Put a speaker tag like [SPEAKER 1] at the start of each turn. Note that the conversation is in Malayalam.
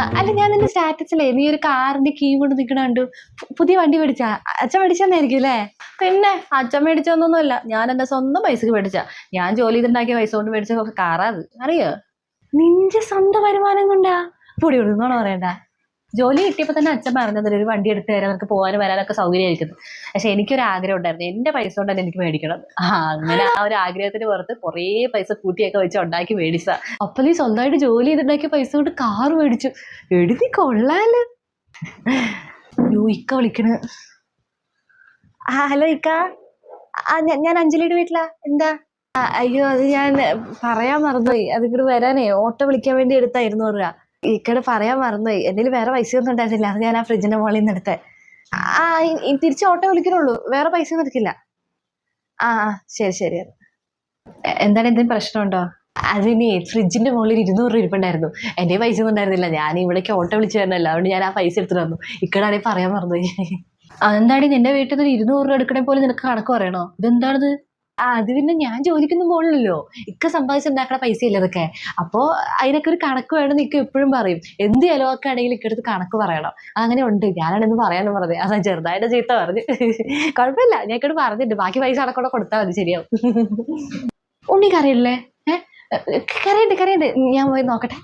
[SPEAKER 1] അല്ല ഞാൻ നിന്റെ സ്റ്റാറ്റസിലേ നീ ഒരു കാറിന്റെ കീ കൊണ്ട് നിൽക്കണ കണ്ടു. പുതിയ വണ്ടി മേടിച്ചാ? അച്ഛൻ മേടിച്ചെന്നായിരിക്കും അല്ലേ? പിന്നെ അച്ഛൻ മേടിച്ചൊന്നൊന്നുമല്ല. ഞാൻ എന്റെ സ്വന്തം പൈസക്ക് മേടിച്ച. ഞാൻ ജോലി ചെയ്തുണ്ടാക്കിയ പൈസ കൊണ്ട് മേടിച്ച കാറാ അത്. അറിയോ? നിന്റെ സ്വന്തം വരുമാനം കൊണ്ടാ? പൊടി കൊടുക്കുന്നോണോ പറയണ്ട. ജോലി കിട്ടിയപ്പോൾ തന്നെ അച്ഛൻ പറഞ്ഞത് ഒരു വണ്ടി എടുത്ത് തരാൻ നമുക്ക് പോകാനും വരാനൊക്കെ സൗകര്യമായിരിക്കുന്നു. പക്ഷെ എനിക്കൊരു ആഗ്രഹം ഉണ്ടായിരുന്നു. എന്റെ പൈസ കൊണ്ട് തന്നെ എനിക്ക് മേടിക്കണം. ആ അങ്ങനെ ആ ഒരു ആഗ്രഹത്തിന് പുറത്ത് കുറേ പൈസ കൂട്ടിയൊക്കെ വെച്ച് ഉണ്ടാക്കി മേടിച്ച അപ്പൊ നീ സ്വന്തമായിട്ട് ജോലി ചെയ്തുണ്ടാക്കിയ പൈസ കൊണ്ട് കാർ മേടിച്ചു. എഴുതി കൊള്ളാൽ. ഇക്ക വിളിക്കണ്. ആ ഹലോ ഇക്ക. ആ ഞാൻ- അഞ്ജലിയുടെ വീട്ടിലാ. എന്താ? അയ്യോ അത് ഞാൻ പറയാൻ മറന്നുപോയി. അതിങ്ങോട്ട് വരാനേ ഓട്ടോ വിളിക്കാൻ വേണ്ടി എടുത്തായിരുന്നു രൂപ ഇക്കടെ പറയാൻ മറന്നുപോയി. എന്തെങ്കിലും വേറെ പൈസ ഒന്നും ഉണ്ടായിരുന്നില്ല. അത് ഞാൻ ആ ഫ്രിഡ്ജിന്റെ മുകളിൽ നിന്ന് എടുത്തേ. ആ തിരിച്ചു ഓട്ടോ വിളിക്കണുള്ളൂ. വേറെ പൈസ ഒന്നും എടുക്കില്ല. ആ ശരി ശരി. എന്താണ് എന്തെങ്കിലും പ്രശ്നമുണ്ടോ? അതിന് ഫ്രിഡ്ജിന്റെ മുകളിൽ ഇരുന്നൂറ് രൂപ ഉണ്ടായിരുന്നു. എന്റെ പൈസ ഒന്നും ഉണ്ടായിരുന്നില്ല. ഞാൻ ഇവിടേക്ക് ഓട്ടോ വിളിച്ചു തരണല്ലോ അതുകൊണ്ട് ഞാൻ ആ പൈസ എടുത്തിട്ട് വന്നു ഇക്കടാണെങ്കിൽ പറയാൻ മറന്നുപോയി. അതെന്താടി നിന്റെ വീട്ടിൽ നിന്ന് ഇരുന്നൂറ് രൂപ എടുക്കണേ പോലെ നിനക്ക് കണക്ക് പറയണോ? ഇതെന്താണിത്? ആ അത് പിന്നെ ഞാൻ ജോലിക്കൊന്നും പോകണല്ലോ ഇക്ക സമ്പാദിച്ചുണ്ടാക്കണ പൈസ അല്ലേ അതൊക്കെ അപ്പോ അതിനൊക്കെ ഒരു കണക്ക് വേണമെന്ന് ഇക്ക എപ്പോഴും പറയും. എന്ത് ചിലവൊക്കെ ആണെങ്കിലും ഇക്കടുത്ത് കണക്ക് പറയണം. അങ്ങനെ ഉണ്ട്. ഞാനാണെന്ന് പറയാനും പറഞ്ഞത്. അതാ ചെറുതായിട്ട് ചീത്ത പറഞ്ഞു. കുഴപ്പമില്ല. ഞാൻ ഇക്കോട് പറഞ്ഞിട്ട് ബാക്കി പൈസ അടക്കൂടെ കൊടുത്താൽ മതി. ശരിയാവും. ഉണ്ണി കറിയില്ലേ ഏഹ് കറിയുണ്ട് കറിയുണ്ട് ഞാൻ പോയി നോക്കട്ടെ.